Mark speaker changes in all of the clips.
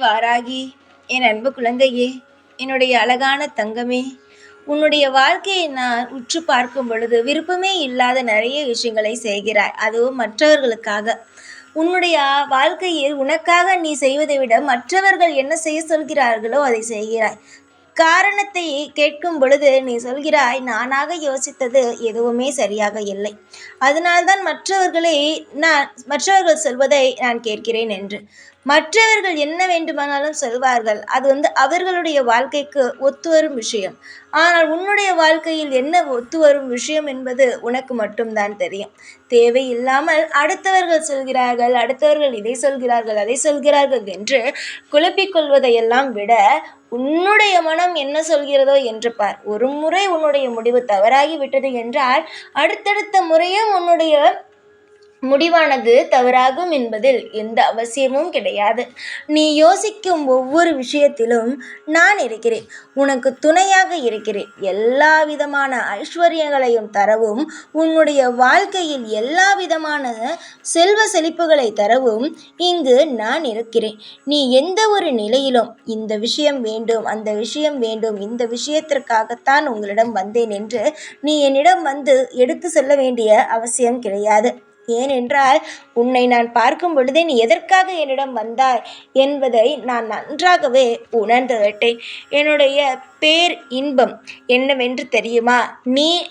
Speaker 1: வாராகி என் அன்பு குழந்தையே என்னுடைய அழகான தங்கமே உன்னுடைய வாழ்க்கையை நான் உற்று பார்க்கும் பொழுது விருப்பமே இல்லாத நிறைய விஷயங்களை செய்கிறாய். அதுவும் மற்றவர்களுக்காக. உன்னுடைய வாழ்க்கையில் உனக்காக நீ செய்வதை விட மற்றவர்கள் என்ன செய்ய சொல்கிறார்களோ அதை செய்கிறாய். காரணத்தை கேட்கும் பொழுது நீ சொல்கிறாய் நானாக யோசித்தது எதுவுமே சரியாக இல்லை. அதனால்தான் மற்றவர்களை நான் மற்றவர்கள் சொல்வதை நான் கேட்கிறேன் என்று. மற்றவர்கள் என்ன வேண்டுமானாலும் சொல்வார்கள். அது வந்து அவர்களுடைய வாழ்க்கைக்கு ஒத்து வரும் விஷயம். ஆனால் உன்னுடைய வாழ்க்கையில் என்ன ஒத்து வரும் விஷயம் என்பது உனக்கு மட்டும்தான் தெரியும். தேவையில்லாமல் அடுத்தவர்கள் சொல்கிறார்கள் அடுத்தவர்கள் இதை சொல்கிறார்கள் அதை சொல்கிறார்கள் என்று குழப்பிக்கொள்வதையெல்லாம் விட உன்னுடைய மனம் என்ன சொல்கிறதோ என்று பார். ஒரு முறை உன்னுடைய முடிவு தவறாகி விட்டது என்றால் அடுத்தடுத்த முறையும் உன்னுடைய முடிவானது தவறாகும் என்பதில் எந்த அவசியமும் கிடையாது. நீ யோசிக்கும் ஒவ்வொரு விஷயத்திலும் நான் இருக்கிறேன். உனக்கு துணையாக இருக்கிறேன். எல்லா விதமான ஐஸ்வர்யங்களையும் தரவும் உன்னுடைய வாழ்க்கையில் எல்லா விதமான செல்வ செழிப்புகளை தரவும் இங்கு நான் இருக்கிறேன். நீ எந்த ஒரு நிலையிலும் இந்த விஷயம் வேண்டும் அந்த விஷயம் வேண்டும் இந்த விஷயத்திற்காகத்தான் உங்களிடம் வந்தேன் என்று நீ என்னிடம் வந்து எடுத்து செல்ல வேண்டிய அவசியம் கிடையாது. ஏனென்றால் உன்னை நான் பார்க்கும் பொழுதே நீ எதற்காக என்னிடம் வந்தாய் என்பதை நான் நன்றாகவே உணர்ந்து விட்டேன் என்னுடைய பேர் இன்பம் என்னவென்று தெரியுமா? நீ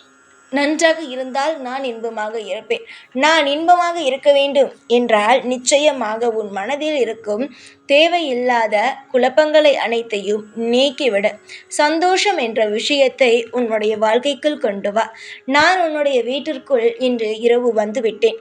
Speaker 1: நன்றாக இருந்தால் நான் இன்பமாக இருப்பேன். நான் இன்பமாக இருக்க வேண்டும் என்றால் நிச்சயமாக உன் மனதில் இருக்கும் தேவையில்லாத குழப்பங்களை அனைத்தையும் நீக்கிவிட. சந்தோஷம் என்ற விஷயத்தை உன்னுடைய வாழ்க்கைக்குள் கொண்டு வா. நான் உன்னுடைய வீட்டிற்குள் இன்று இரவு வந்துவிட்டேன்.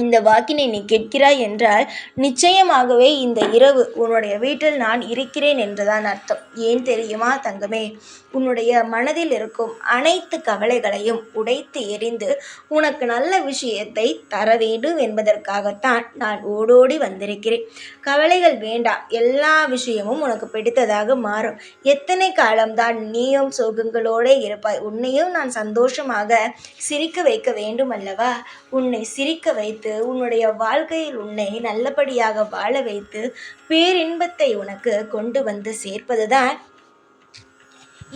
Speaker 1: இந்த வாக்கினை நீ கேட்கிறாய் என்றால் நிச்சயமாகவே இந்த இரவு உன்னுடைய வீட்டில் நான் இருக்கிறேன் என்றுதான் அர்த்தம். ஏன் தெரியுமா தங்கமே? உன்னுடைய மனதில் இருக்கும் அனைத்து கவலைகளையும் உடைத்து எறிந்து உனக்கு நல்ல விஷயத்தை தர வேண்டும் என்பதற்காகத்தான் நான் ஓடோடி வந்திருக்கிறேன். கவலைகள் வேண்டாம் எல்லா விஷயமும் உனக்கு பிடித்ததாக மாறும். எத்தனை காலம்தான் நீயும் சோகங்களோடே இருப்பாய். உன்னையும் நான் சந்தோஷமாக சிரிக்க வைக்க வேண்டும் அல்லவா உன்னை சிரிக்க வைத்து உன்னுடைய வாழ்க்கையில் உன்னை நல்லபடியாக வாழ வைத்து பேரின்பத்தை உனக்கு கொண்டு வந்து சேர்ப்பதுதான்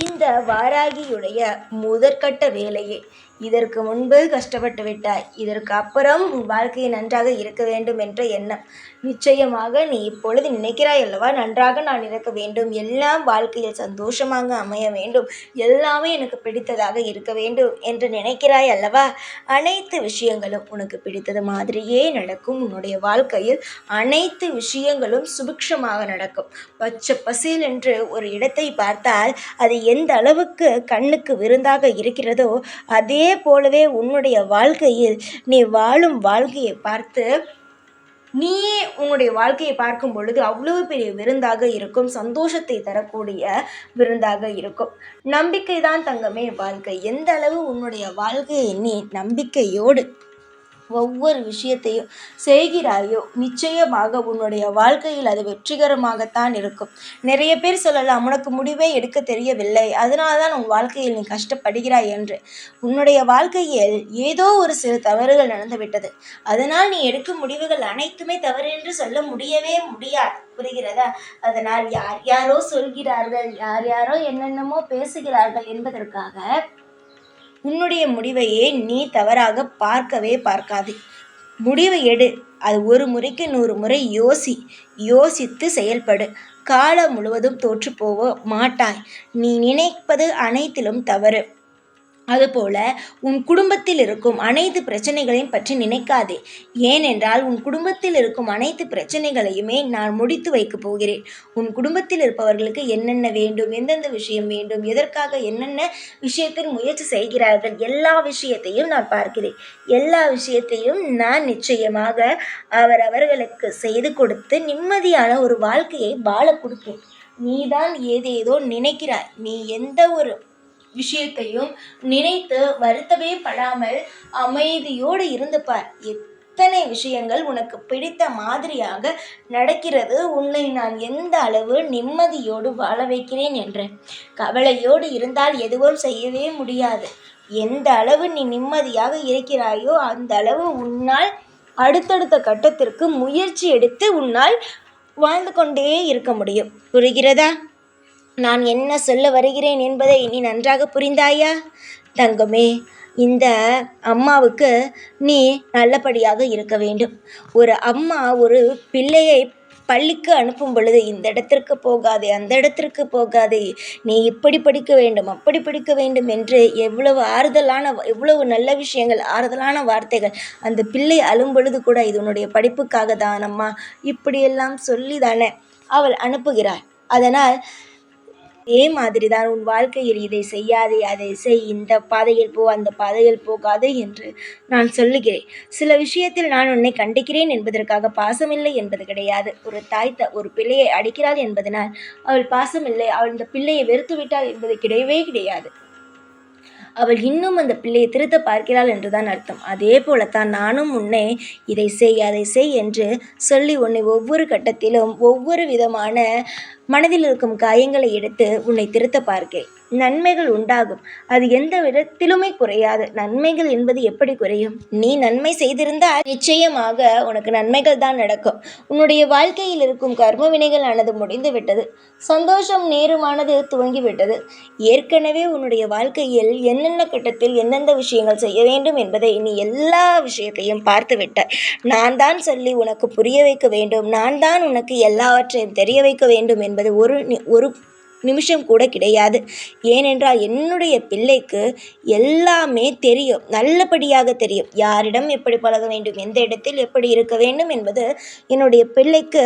Speaker 1: இந்த வாராகியுடைய முதற்கட்ட வேலையே. இதற்கு முன்பு கஷ்டப்பட்டு விட்டாய். இதற்கு அப்புறம் உன் வாழ்க்கை நன்றாக இருக்க வேண்டும் என்ற எண்ணம். நிச்சயமாக நீ இப்பொழுது நினைக்கிறாய் அல்லவா? நன்றாக நான் இருக்க வேண்டும். எல்லாம் வாழ்க்கையில் சந்தோஷமாக அமைய வேண்டும். எல்லாமே எனக்கு பிடித்ததாக இருக்க வேண்டும் என்று நினைக்கிறாய் அல்லவா? அனைத்து விஷயங்களும் உனக்கு பிடித்தது மாதிரியே நடக்கும். உன்னுடைய வாழ்க்கையில் அனைத்து விஷயங்களும் சுபிக்ஷமாக நடக்கும். பச்சை பசியல் என்று ஒரு இடத்தை பார்த்தால் அது எந்த அளவுக்கு கண்ணுக்கு விருந்தாக இருக்கிறதோ அதே போலவே உன்னுடைய வாழ்க்கையில் நீ வாழும் வாழ்க்கையை பார்த்து நீயே உன்னுடைய வாழ்க்கையை பார்க்கும் பொழுது அவ்வளவு பெரிய விருந்தாக இருக்கும் சந்தோஷத்தை தரக்கூடிய விருந்தாக இருக்கும். நம்பிக்கை தான் தங்கமே வாழ்க்கை. எந்த அளவு உன்னுடைய வாழ்க்கையை நீ நம்பிக்கையோடு ஒவ்வொரு விஷயத்தையும் செய்கிறாயோ நிச்சயமாக உன்னுடைய வாழ்க்கையில் அது வெற்றிகரமாகத்தான் இருக்கும். நிறைய பேர் சொல்லலாம் உனக்கு முடிவே எடுக்க தெரியவில்லை. அதனால தான் உன் வாழ்க்கையில் நீ கஷ்டப்படுகிறாய் என்று. உன்னுடைய வாழ்க்கையில் ஏதோ ஒரு சில தவறுகள் நடந்துவிட்டது அதனால் நீ எடுக்கும் முடிவுகள் அனைத்துமே தவறு என்று சொல்ல முடியவே முடியாது. புரிகிறதா? அதனால் யார் யாரோ சொல்கிறார்கள் யார் யாரோ என்னென்னமோ பேசுகிறார்கள் என்பதற்காக உன்னுடைய முடிவையே நீ தவறாக பார்க்கவே பார்க்காது. முடிவு எடு. அது ஒரு முறைக்கு நூறு முறை யோசி. யோசித்து செயல்படு. காலம் முழுவதும் தோற்று போக மாட்டாய். நீ நினைப்பது அனைத்திலும் தவறு. அதுபோல உன் குடும்பத்தில் இருக்கும் அனைத்து பிரச்சனைகளையும் பற்றி நினைக்காதே. ஏனென்றால் உன் குடும்பத்தில் இருக்கும் அனைத்து பிரச்சனைகளையுமே நான் முடித்து வைக்கப் போகிறேன். உன் குடும்பத்தில் இருப்பவர்களுக்கு என்னென்ன வேண்டும் எந்தெந்த விஷயம் வேண்டும் எதற்காக என்னென்ன விஷயத்தில் முயற்சி செய்கிறார்கள் எல்லா விஷயத்தையும் நான் பார்க்கிறேன். எல்லா விஷயத்தையும் நான் நிச்சயமாக அவர் அவர்களுக்கு செய்து கொடுத்து நிம்மதியான ஒரு வாழ்க்கையை வாழ கொடுப்பேன். நீதான் ஏதேதோ நினைக்கிறாய். நீ எந்த ஒரு விஷயத்தையும் நினைத்து வருத்தமே படாமல் அமைதியோடு இருந்து பார். எத்தனை விஷயங்கள் உனக்கு பிடித்த மாதிரியாக நடக்கிறது? உன்னை நான் எந்த அளவு நிம்மதியோடு வாழ வைக்கிறேன் என்று. கவலையோடு இருந்தால் எதுவும் செய்யவே முடியாது. எந்த அளவு நீ நிம்மதியாக இருக்கிறாயோ அந்த அளவு உன்னால் அடுத்தடுத்த கட்டத்திற்கு முயற்சி எடுத்து உன்னால் வாழ்ந்து கொண்டே இருக்க முடியும். புரிகிறதா? நான் என்ன சொல்ல வருகிறேன் என்பதை நீ நன்றாக புரிந்தாயா? தங்கமே இந்த அம்மாவுக்கு நீ நல்லபடியாக இருக்க வேண்டும். ஒரு அம்மா ஒரு பிள்ளையை பள்ளிக்கு அனுப்பும் பொழுது இந்த இடத்திற்கு போகாதே அந்த இடத்திற்கு போகாதே. நீ இப்படி படிக்க வேண்டும் அப்படி படிக்க வேண்டும் என்று எவ்வளவு ஆறுதலான எவ்வளவு நல்ல விஷயங்கள் ஆறுதலான வார்த்தைகள் அந்த பிள்ளை அழும் பொழுது கூட இது உன்னுடைய படிப்புக்காக தான் அம்மா இப்படியெல்லாம் சொல்லி தானே அவள் அனுப்புகிறாள். அதனால் அதே மாதிரி தான் உன் வாழ்க்கையில் இதை செய்யாதே அதை செய். இந்த பாதையில் போ அந்த பாதையில் போகாதே என்று நான் சொல்லுகிறேன். சில விஷயத்தில் நான் உன்னை கண்டிக்கிறேன் என்பதற்காக பாசமில்லை என்பது கிடையாது. ஒரு தாய் த ஒரு பிள்ளையை அடிக்கிறாள் என்பதனால் அவள் பாசமில்லை. அவள் இந்த பிள்ளையை வெறுத்து விட்டாள் என்பது கிடையவே கிடையாது. அவள் இன்னும் அந்த பிள்ளையை திருத்த பார்க்கிறாள் என்றுதான் அர்த்தம். அதே போலத்தான் நானும் உன்னை இதை செய் அதை செய் என்று சொல்லி உன்னை ஒவ்வொரு கட்டத்திலும் ஒவ்வொரு விதமான மனதில் இருக்கும் காயங்களை எடுத்து உன்னை திருத்த பார்க்கிறேன் நன்மைகள் உண்டாகும். அது எந்த விதத்திலுமே குறையாது. நன்மைகள் என்பது எப்படி குறையும்? நீ நன்மை செய்திருந்தால் நிச்சயமாக உனக்கு நன்மைகள் தான் நடக்கும். உன்னுடைய வாழ்க்கையில் இருக்கும் கர்ம வினைகள் ஆனது முடிந்து விட்டது சந்தோஷம் நேருமானது துவங்கி விட்டது ஏற்கனவே உன்னுடைய வாழ்க்கையில் என்னென்ன கட்டத்தில் எந்தெந்த விஷயங்கள் செய்ய வேண்டும் என்பதை நீ எல்லா விஷயத்தையும் பார்த்து விட்டாய் நான் தான் சொல்லி உனக்கு புரிய வைக்க வேண்டும். நான் தான் உனக்கு எல்லாவற்றையும் தெரிய வைக்க வேண்டும் என்பது ஒரு ஒரு நிமிஷம் கூட கிடையாது. ஏனென்றால் என்னுடைய பிள்ளைக்கு எல்லாமே தெரியும். நல்லபடியாக தெரியும். யாரிடம் எப்படி பழக வேண்டும்? எந்த இடத்தில் எப்படி இருக்க வேண்டும்? என்பது என்னுடைய பிள்ளைக்கு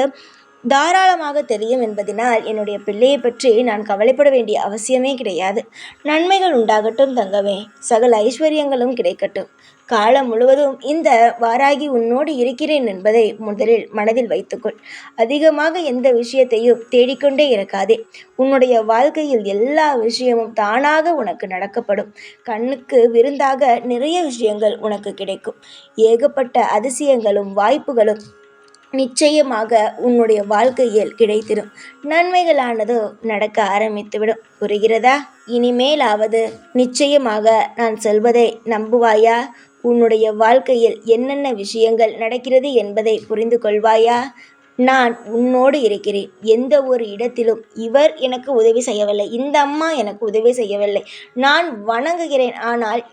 Speaker 1: தாராளமாக தெரியும் என்பதனால் என்னுடைய பிள்ளையை பற்றி நான் கவலைப்பட வேண்டிய அவசியமே கிடையாது. நன்மைகள் உண்டாகட்டும் தங்கமே. சகல ஐஸ்வர்யங்களும் கிடைக்கட்டும். காலம் முழுவதும் இந்த வாராகி உன்னோடு இருக்கிறேன் என்பதை முதலில் மனதில் வைத்துக்கொள். அதிகமாக எந்த விஷயத்தையும் தேடிக்கொண்டே இருக்காதே உன்னுடைய வாழ்க்கையில் எல்லா விஷயமும் தானாக உனக்கு நடக்கப்படும். கண்ணுக்கு விருந்தாக நிறைய விஷயங்கள் உனக்கு கிடைக்கும். ஏகப்பட்ட அதிசயங்களும் வாய்ப்புகளும் நிச்சயமாக உன்னுடைய வாழ்க்கையில் கிடைத்திடும். நன்மைகளானது நடக்க ஆரம்பித்துவிடும். புரிகிறதா? இனிமேலாவது நிச்சயமாக நான் சொல்வதை நம்புவாயா? உன்னுடைய வாழ்க்கையில் என்னென்ன விஷயங்கள் நடக்கிறது என்பதை புரிந்து கொள்வாயா? நான் உன்னோடு இருக்கிறேன். எந்த ஒரு இடத்திலும் இவர் எனக்கு உதவி செய்யவில்லை. இந்த அம்மா எனக்கு உதவி செய்யவில்லை. நான் வணங்குகிறேன். ஆனால்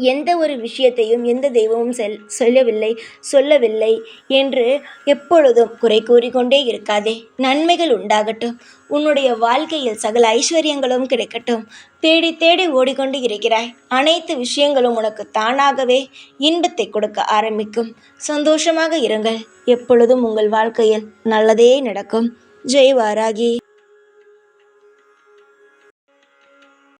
Speaker 1: எந்த ஒரு விஷயத்தையும் எந்த தெய்வமும் செல் சொல்லவில்லை சொல்லவில்லை என்று எப்பொழுதும் குறை கூறிக்கொண்டே இருக்காதே. நன்மைகள் உண்டாகட்டும். உன்னுடைய வாழ்க்கையில் சகல ஐஸ்வர்யங்களும் கிடைக்கட்டும். தேடி தேடி ஓடிக்கொண்டு இருக்கிறாய். அனைத்து விஷயங்களும் உனக்கு தானாகவே இன்பத்தை கொடுக்க ஆரம்பிக்கும். சந்தோஷமாக இருங்கள். எப்பொழுதும் உங்கள் வாழ்க்கையில் நல்லதே நடக்கும். ஜெய் வாராகி.